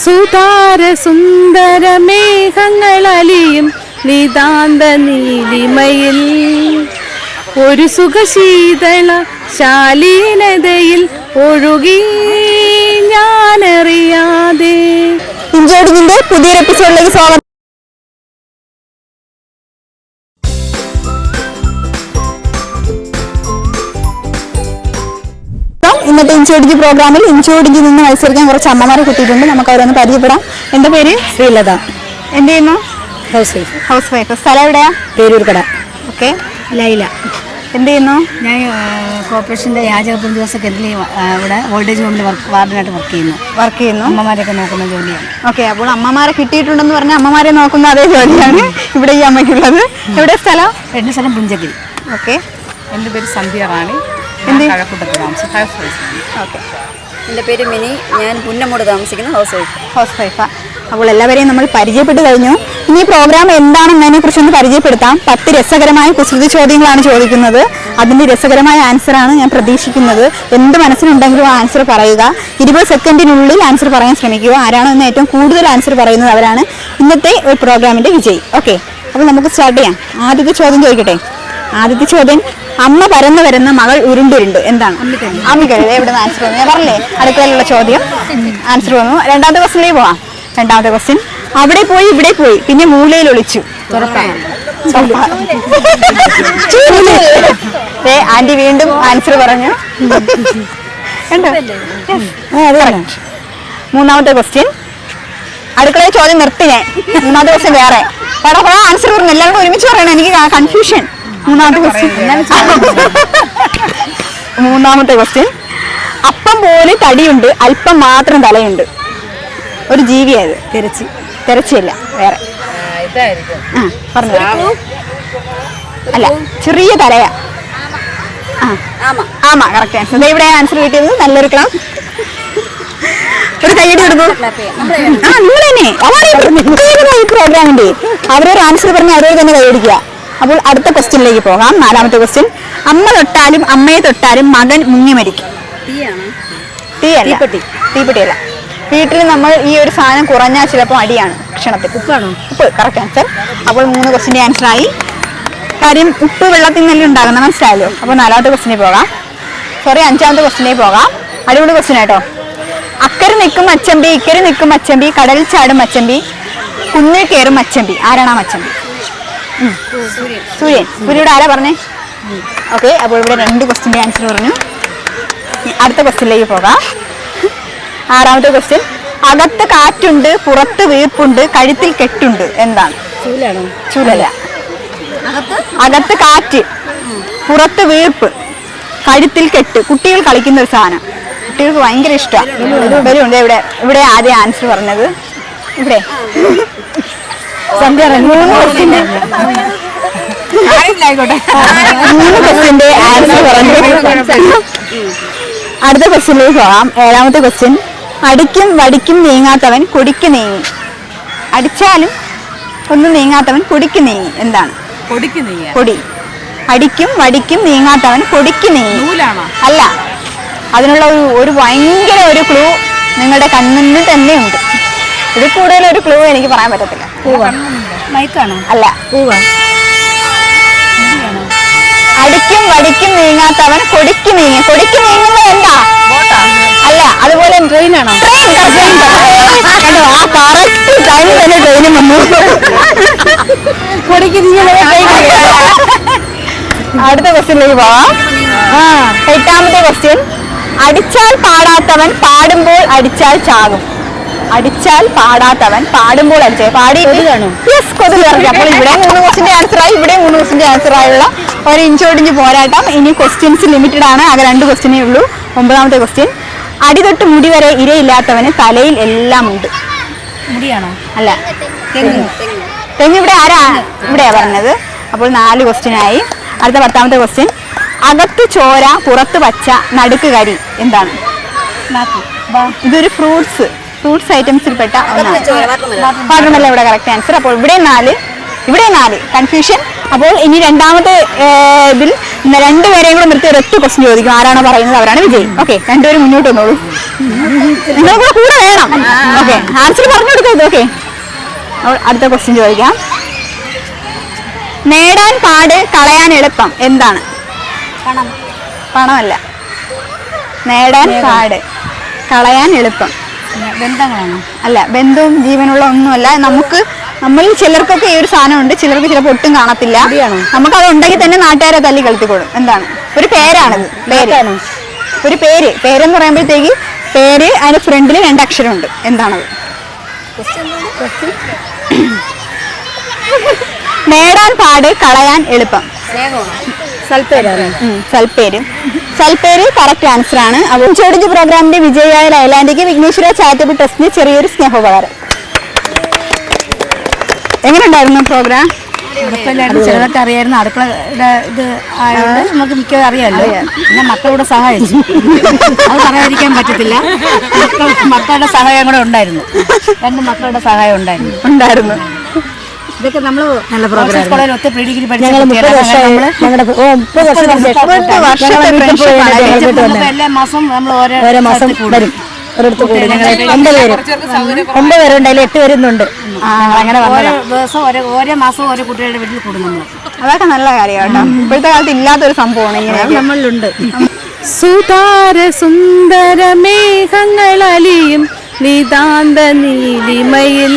സുതാര സുന്ദര മേഘങ്ങൾ അലിയും നിതാന്ത നീലിമയിൽ ഒരു സുഖശീതള ശാലീനതയിൽ ഒഴുകി ഞാനറിയാതെ. പുതിയൊരു എപ്പിസോഡിലേക്ക് സ്വാഗതം. ഇഞ്ചോടിക്ക് പ്രോഗ്രാമിൽ ഇഞ്ചോടിക്ക് നിന്ന് മത്സരിക്കാൻ കുറച്ച് അമ്മമാരെ കിട്ടിയിട്ടുണ്ട്. നമുക്ക് അവരൊന്ന് പരിചയപ്പെടാം. എന്റെ പേര്? ശ്രീലത. എന്ത് ചെയ്യുന്നു? ഹൗസ് വൈഫ് ഹൗസ് വൈഫ് സ്ഥലം എവിടെയാ? പേരൂർക്കട. ഓക്കെ. ലൈല. എന്ത് ചെയ്യുന്നു? ഞാൻ കോർപ്പറേഷന്റെ യാചകപ്പുരം ദിവസം കെന്തിലി ഇവിടെ ഓൾഡേജ് ഹോമിൽ വർക്ക് വാർഡിനായിട്ട് വർക്ക് ചെയ്യുന്നു. വർക്ക് ചെയ്യുന്നു? അമ്മമാരെയൊക്കെ നോക്കുന്ന ജോലിയാണ്. ഓക്കെ അപ്പോൾ അമ്മമാരെ കിട്ടിയിട്ടുണ്ടെന്ന് പറഞ്ഞാൽ അമ്മമാരെ നോക്കുന്ന അതേ ജോലിയാണ് ഇവിടെ ഈ അമ്മയ്ക്കുള്ളത്. എവിടെ സ്ഥലം? എന്റെ സ്ഥലം പുഞ്ചഗിരി. ഓക്കെ. എന്റെ പേര് സന്ധ്യ റാണി. Housewife okay. എന്റെ പേര് മിനി. ഞാൻ പുന്നമൂട് താമസിക്കുന്ന. Housewife. ഹൗസ് വൈഫാ. അപ്പോൾ എല്ലാവരെയും നമ്മൾ പരിചയപ്പെട്ട് കഴിഞ്ഞു. ഇനി ഈ പ്രോഗ്രാം എന്താണെന്നതിനെ കുറിച്ചൊന്ന് പരിചയപ്പെടുത്താം. പത്ത് രസകരമായ കുസൃതി ചോദ്യങ്ങളാണ് ചോദിക്കുന്നത്. അതിന്റെ രസകരമായ ആൻസറാണ് ഞാൻ പ്രതീക്ഷിക്കുന്നത്. എന്ത് മനസ്സിലുണ്ടെങ്കിലും ആൻസർ പറയുക. ഇരുപത് സെക്കൻഡിനുള്ളിൽ ആൻസർ പറയാൻ ശ്രമിക്കുക. ആരാണോ ഇന്ന് ഏറ്റവും കൂടുതൽ ആൻസർ പറയുന്നത് അവരാണ് ഇന്നത്തെ ഒരു പ്രോഗ്രാമിന്റെ വിജയി. ഓക്കെ. അപ്പോൾ നമുക്ക് സ്റ്റാർട്ട് ചെയ്യാം. ആദ്യത്തെ ചോദ്യം ചോദിക്കട്ടെ? ആദ്യത്തെ ചോദ്യം അമ്മ പരന്നു വരുന്ന മകൾ ഉരുണ്ടുരുണ്ട്. എന്താണ്? അമ്മിക്കഴി എവിടെ ആൻസർ വന്നു. ഞാൻ പറഞ്ഞേ അടുക്കളയിലുള്ള ചോദ്യം? ആൻസർ വന്നു. രണ്ടാമത്തെ ക്വസ്റ്റിലേക്ക് പോവാം. രണ്ടാമത്തെ ക്വസ്റ്റ്യൻ അവിടെ പോയി ഇവിടെ പോയി. പിന്നെ മൂലയിൽ ഒളിച്ചു. ഏ ആന്റി വീണ്ടും ആൻസർ പറഞ്ഞു? മൂന്നാമത്തെ ക്വസ്റ്റ്യൻ അടുക്കളയിൽ ചോദ്യം നിർത്തി ഞാൻ. മൂന്നാമത്തെ ക്വസ്റ്റ്യൻ വേറെ. പട ആൻസർ പറഞ്ഞു. എല്ലാവരും ഒരുമിച്ച് പറയണം. എനിക്ക് കൺഫ്യൂഷൻ മൂന്നാമത്തെ ക്വസ്റ്റ്യൻ മൂന്നാമത്തെ ക്വസ്റ്റ്യൻ അപ്പം പോലെ തടിയുണ്ട് അല്പം മാത്രം തലയുണ്ട്. ഒരു ജീവിയത് തിരച്ചി. തിരച്ചിയല്ല വേറെ. ആ പറഞ്ഞു. അല്ല ചെറിയ തലയാ. ആ. ആമാ. കറക്റ്റ് ആൻസർ ഇവിടെ ആൻസർ കിട്ടിയത്. നല്ലൊരു ക്ലാം ഒരു കൈയ്യടി കൊടുക്കൂ ആ നിങ്ങൾ തന്നെ അവരെ പ്രോഗ്രാമിന്റെ അവരൊരു ആൻസർ പറഞ്ഞ് അവരോട് തന്നെ കൈയടിക്കുക അപ്പോൾ അടുത്ത ക്വസ്റ്റ്യനിലേക്ക് പോകാം. നാലാമത്തെ ക്വസ്റ്റ്യൻ. അമ്മ തൊട്ടാലും അമ്മയെ തൊട്ടാലും മകൻ മുങ്ങി മരിക്കും. തീയല്ല. തീപ്പെട്ടി. തീപ്പെട്ടിയല്ല. വീട്ടിൽ നമ്മൾ ഈ ഒരു സാധനം കുറഞ്ഞാൽ ചിലപ്പോൾ അടിയാണ് ഭക്ഷണത്തിൽ ഉപ്പാണോ? ഉപ്പ്. കറക്റ്റ് ആൻസർ അപ്പോൾ മൂന്ന് ക്വസ്റ്റിന്റെ ആൻസർ ആയി. കാര്യം ഉപ്പ് വെള്ളത്തിൽ നിന്നല്ലേ ഉണ്ടാകുന്ന മനസ്സിലായല്ലോ. അപ്പോൾ നാലാമത്തെ ക്വസ്റ്റിനെ പോകാം. സോറി അഞ്ചാമത്തെ ക്വസ്റ്റിനെ പോകാം. അടിപൊളി ക്വസ്റ്റിൻ കേട്ടോ അക്കരെ നിൽക്കും അച്ചമ്പി ഇക്കരെ നിൽക്കും അച്ചമ്പി കടലിൽ ചാടും അച്ചമ്പി കുന്നിൽ കയറും അച്ചമ്പി. ആരാണ് ആ മച്ചമ്പി. സൂര്യൻ സൂര്യയുടെ ആരാ പറഞ്ഞേ? ഓക്കെ അപ്പോൾ ഇവിടെ രണ്ട് ക്വസ്റ്റിന്റെ ആൻസർ പറഞ്ഞു. അടുത്ത ക്വസ്റ്റ്യനിലേക്ക് പോകാം. ആറാമത്തെ ക്വസ്റ്റ്യൻ അകത്ത് കാറ്റുണ്ട് പുറത്ത് വീർപ്പുണ്ട് കഴുത്തിൽ കെട്ടുണ്ട് എന്താണ്? ചൂലല്ല. അകത്ത്? കാറ്റ് പുറത്ത് വീർപ്പ് കഴുത്തിൽ കെട്ട്. കുട്ടികൾ കളിക്കുന്ന ഒരു സാധനം. കുട്ടികൾക്ക് ഭയങ്കര ഇഷ്ടമാണ് ബലൂണ്ട് ഇവിടെ. ഇവിടെ ആദ്യം ആൻസർ പറഞ്ഞത്. ഇവിടെ. സന്ധ്യ മൂന്ന് ക്വസ്റ്റിന്റെ മൂന്ന് ക്വസ്റ്റിന്റെ ആൻസർ പറഞ്ഞു അടുത്ത ക്വസ്റ്റ്യനിലേക്ക് പോകാം. ഏഴാമത്തെ ക്വസ്റ്റ്യൻ അടിക്കും വടിക്കും നീങ്ങാത്തവൻ കുടിക്ക് നീങ്ങി. അടിച്ചാലും ഒന്നും നീങ്ങാത്തവൻ കുടിക്ക് നീങ്ങി. എന്താണ്? കൊടി. അടിക്കും വടിക്കും നീങ്ങാത്തവൻ കൊടിക്ക് നീങ്ങി. അല്ല. അതിനുള്ള ഒരു ഒരു ഭയങ്കര ഒരു ക്ലൂ നിങ്ങളുടെ കണ്ണിന് തന്നെ ഉണ്ട്. ഇതിൽ കൂടുതൽ ഒരു ക്ലൂ എനിക്ക് പറയാൻ പറ്റത്തില്ല. മൈക്കാണോ? അല്ല. പൂവാ. അടിക്കും വടിക്കും നീങ്ങാത്തവൻ കൊടിക്ക് നീങ്ങി. കൊടിക്ക് നീങ്ങുമ്പോ എന്താ? അല്ല അതുപോലെ ട്രെയിനാണോ? കണ്ടോ ആ കറക്റ്റ് ടൈമിൽ തന്നെ ട്രെയിനും വന്നു കൊടിക്ക് അടുത്ത ക്വസ്റ്റ്യനിലേക്ക് വാ ആ എട്ടാമത്തെ ക്വസ്റ്റ്യൻ അടിച്ചാൽ പാടാത്തവൻ പാടുമ്പോൾ അടിച്ചാൽ ചാകും. അടിച്ചാൽ പാടാത്തവൻ പാടുമ്പോൾ അടിച്ചേ പാടി. യെസ് കൊതുക് അപ്പോൾ ഇവിടെ മൂന്ന് ക്വസ്റ്റിന്റെ ആൻസർ ആയി ഇവിടെ മൂന്ന് ക്വസ്റ്റിന്റെ ആൻസർ ആയുള്ള ഒരു ഇഞ്ചോടിഞ്ച് പോരാട്ടം. ഇനി ക്വസ്റ്റ്യൻസ് ലിമിറ്റഡ് ആണ്. ആകെ രണ്ട് ക്വസ്റ്റ്യനേ ഉള്ളൂ. ഒമ്പതാമത്തെ ക്വസ്റ്റ്യൻ അടിതൊട്ട് മുടി വരെ ഇരയില്ലാത്തവന് തലയിൽ എല്ലാം ഉണ്ട്. മുടിയാണോ? അല്ല. തെങ്ങ്. ഇവിടെ ആരാ? ഇവിടെയാ പറഞ്ഞത്. അപ്പോൾ നാല് ക്വസ്റ്റ്യനായി അടുത്ത പത്താമത്തെ ക്വസ്റ്റ്യൻ അകത്ത് ചോര പുറത്ത് പച്ച നടുക്ക് കരി. എന്താണ്? ഇതൊരു ഫ്രൂട്ട്സ് ഫ്രൂട്ട്സ് ഐറ്റംസിൽ പെട്ട ഒന്നാണ്. ഇവിടെ കറക്റ്റ് ആൻസർ അപ്പോൾ ഇവിടെ നാല് ഇവിടെ നാല് കൺഫ്യൂഷൻ അപ്പോൾ ഇനി രണ്ടാമത്തെ ഇതിൽ രണ്ടുപേരെയും കൂടെ നിർത്തി ഒരൊറ്റ ക്വസ്റ്റ്യൻ ചോദിക്കും. ആരാണോ പറയുന്നത് അവരാണ് വിജയി. ഓക്കെ രണ്ടുപേരും മുന്നോട്ട് വന്നോളൂ. നിങ്ങൾ കൂടെ കൂടെ വേണം. ഓക്കെ ആൻസർ പറഞ്ഞു കൊടുക്കരുത്. ഓക്കെ അടുത്ത ക്വസ്റ്റ്യൻ ചോദിക്കാം. നേടാൻ പാട് കളയാൻ എളുപ്പം എന്താണ്? പണം. പണമല്ല. നേടാൻ. പാട് കളയാൻ എളുപ്പം. ബന്ധങ്ങളാണ്. അല്ല ബന്ധവും ജീവനുള്ള ഒന്നുമല്ല. നമുക്ക് നമ്മൾ ചിലർക്കൊക്കെ ഈ ഒരു സാധനം ഉണ്ട് ചിലർക്ക് ചിലപ്പോൾ ഒട്ടും കാണത്തില്ല. നമുക്ക് അത് ഉണ്ടെങ്കിൽ തന്നെ നാട്ടുകാരെ തല്ലി കളിത്തിക്കോളും എന്താണ്? ഒരു പേരാണത്. പേരാണ് ഒരു പേര്. പേരെന്ന് പറയുമ്പോഴത്തേക്ക് പേര് അതിന് ഫ്രണ്ടിൽ രണ്ട് അക്ഷരമുണ്ട്. എന്താണത്? നേടാൻ പാട് കളയാൻ എളുപ്പം. സൽപ്പേര്. സൽപ്പേര് കറക്റ്റ് ആൻസർ ആണ്. അപ്പോൾ ചോടിഞ്ച് പ്രോഗ്രാമിന്റെ വിജയിയായ ലൈലാൻഡിക്ക് വിഘ്നേശ്വര ചാരിറ്റബിൾ ട്രസ്റ്റിന് ചെറിയൊരു സ്നേഹോപകാരം. എങ്ങനെയുണ്ടായിരുന്നു പ്രോഗ്രാം അടുക്കളയിലായിരുന്നു ചിലതൊക്കെ അറിയായിരുന്നു. അടുക്കളയുടെ ഇത് ആയതുകൊണ്ട് നമുക്ക് മിക്കതും അറിയാമല്ലോ. പിന്നെ മക്കളോട് സഹായിച്ചു. അത് പറയാതിരിക്കാൻ പറ്റത്തില്ല. മക്കളുടെ സഹായം കൂടെ ഉണ്ടായിരുന്നു. രണ്ട് മക്കളുടെ സഹായം ഉണ്ടായിരുന്നു. ഉണ്ടായിരുന്നു. ഇതൊക്കെ നമ്മൾ നല്ല പ്രോഗ്രാം ഓരോ മാസം. വരും. ഒരിടത്ത് കൂടും. ഞങ്ങൾ ഒമ്പത് പേര്. ഒമ്പത് പേരുണ്ട് അതിൽ എട്ട് പേരുന്നുണ്ട് അങ്ങനെ ഓരോ ദിവസം ഓരോ ഓരോ മാസം ഓരോ കുട്ടികളുടെ വീട്ടിൽ കൂടും നമ്മൾ അതൊക്കെ നല്ല കാര്യമാണ് ഇപ്പോഴത്തെ കാലത്ത് ഇല്ലാത്തൊരു സംഭവമാണ് ഇങ്ങനെ. നമ്മളിലുണ്ട്. സുതാര സുന്ദര മേഘങ്ങളലിയും നിതാന്ത നീലിമയിൽ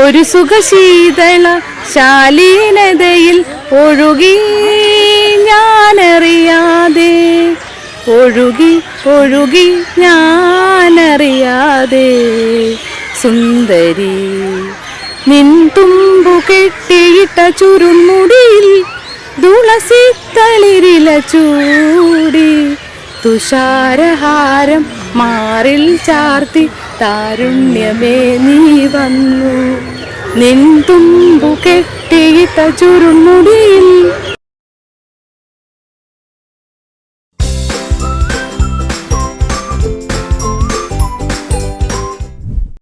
ഒരു സുഖശീതള ശാലീനതയിൽ ഒഴുകി ഞാനറിയാതെ ഒഴുകി ഒഴുകി ഞാനറിയാതെ. സുന്ദരി നിൻ തുമ്പു കെട്ടിയിട്ട ചുരുമുടിയിൽ തുളസി തളിരില ചൂടി. തുഷാരഹാരം മാറിൽ ചാർത്തി താരുണ്യമേ നീ വന്നു. നിൻ തുമ്പു കെട്ടിയിട്ട ചുരുമുടിയിൽ